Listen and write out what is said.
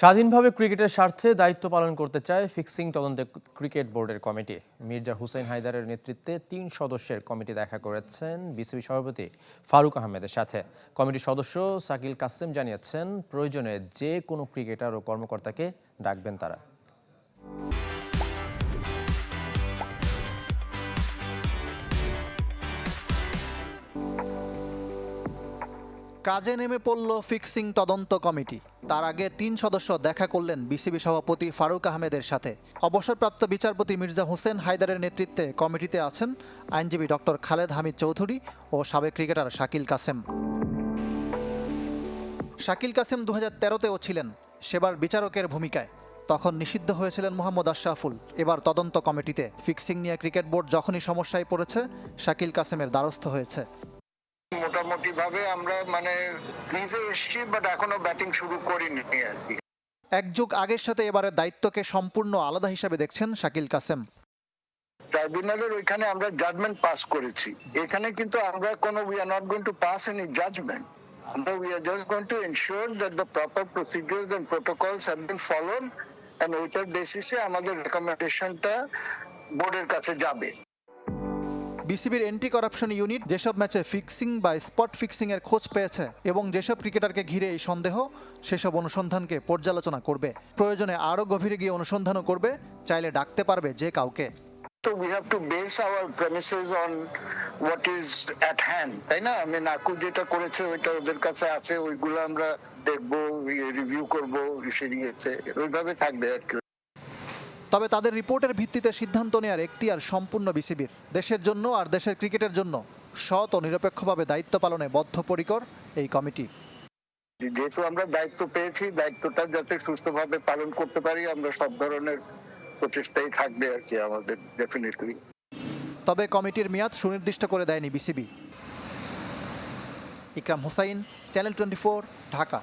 স্বাধীনভাবে ক্রিকেটের স্বার্থে দায়িত্ব পালন করতে চায় ফিক্সিং তদন্তে ক্রিকেট বোর্ডের কমিটি। মির্জা হুসেন হায়দারের নেতৃত্বে তিন সদস্যের কমিটি দেখা করেছেন বিসিবি সভাপতি ফারুক আহমেদের সাথে। কমিটির সদস্য সাকিল কাসেম জানিয়েছেন, প্রয়োজনে যে কোনো ক্রিকেটার ও কর্মকর্তাকে ডাকবেন তারা। কাজে নেমে পড়ল ফিক্সিং তদন্ত কমিটি। তার আগে তিন সদস্য দেখা করলেন বিসিবি সভাপতি ফারুক আহমেদের সাথে। অবসরপ্রাপ্ত বিচারপতি মির্জা হোসেন হায়দারের নেতৃত্বে কমিটিতে আছেন আইনজীবী ডক্টর খালেদ হামিদ চৌধুরী ও সাবেক ক্রিকেটার শাকিল কাসেম। শাকিল কাসেম দু হাজার তেরোতেও ছিলেন সেবার বিচারকের ভূমিকায়। তখন নিষিদ্ধ হয়েছিলেন মোহাম্মদ আশরাফুল। এবার তদন্ত কমিটিতে ফিক্সিং নিয়ে ক্রিকেট বোর্ড যখনই সমস্যায় পড়েছে, শাকিল কাসেমের দ্বারস্থ হয়েছে। মোটামুটি ভাবে আমরা মানে ক্রিজে এসেছি বাট এখনও ব্যাটিং শুরু করিনি আর কি। এক যুগ আগের সাথে এবারের দায়িত্বকে সম্পূর্ণ আলাদা হিসাবে দেখছেন শাকিল কাসেম। ট্রাইব্যুনালের ওইখানে আমরা জাজমেন্ট পাস করেছি। এখানে কিন্তু আমরা কোনো we are not going to pass any judgement আমরা we are just going to ensure that the proper procedures and protocols have been followed and ওইটার বেসিসে আমাদের রেকমেন্ডেশনটা বোর্ডের কাছে যাবে। বিসিবির এন্টি করাপশন ইউনিট যেসব ম্যাচে ফিক্সিং বা স্পট ফিক্সিং এর খোঁজ পেয়েছে এবং যেসব ক্রিকেটারকে ঘিরে এই সন্দেহ, সেসব অনুসন্ধানকে পর্যালোচনা করবে। প্রয়োজনে আরও গভীরে গিয়ে অনুসন্ধানও করবে, চাইলে ডাকতে পারবে যে কাউকে। তো we have to base our premises on what is at hand তাই না? আমি নাকু যেটা করেছে, ওইটা ওদের কাছে আছে, ওইগুলো আমরা দেখব, রিভিউ করব সেরিয়েছে ওইভাবে থাকবে আর কি। তবে তাদের রিপোর্টের ভিত্তিতে সিদ্ধান্ত নেওয়ার এখতিয়ার সম্পূর্ণ বিসিবির। দেশের জন্য আর দেশের ক্রিকেটের জন্য সৎ ও নিরপেক্ষভাবে দায়িত্ব পালনে বদ্ধপরিকর এই কমিটি। যেহেতু আমরা দায়িত্ব পেয়েছি দায়িত্বটা যাতে সুস্থভাবে পালন করতে পারি আমরা সব ধরনের প্রচেষ্টাই থাকবে আর কি আমাদের ডেফিনেটলি তবে কমিটির মেয়াদ সুনির্দিষ্ট করে দেয়নি BCB. Ikram Hossain channel twenty Dhaka.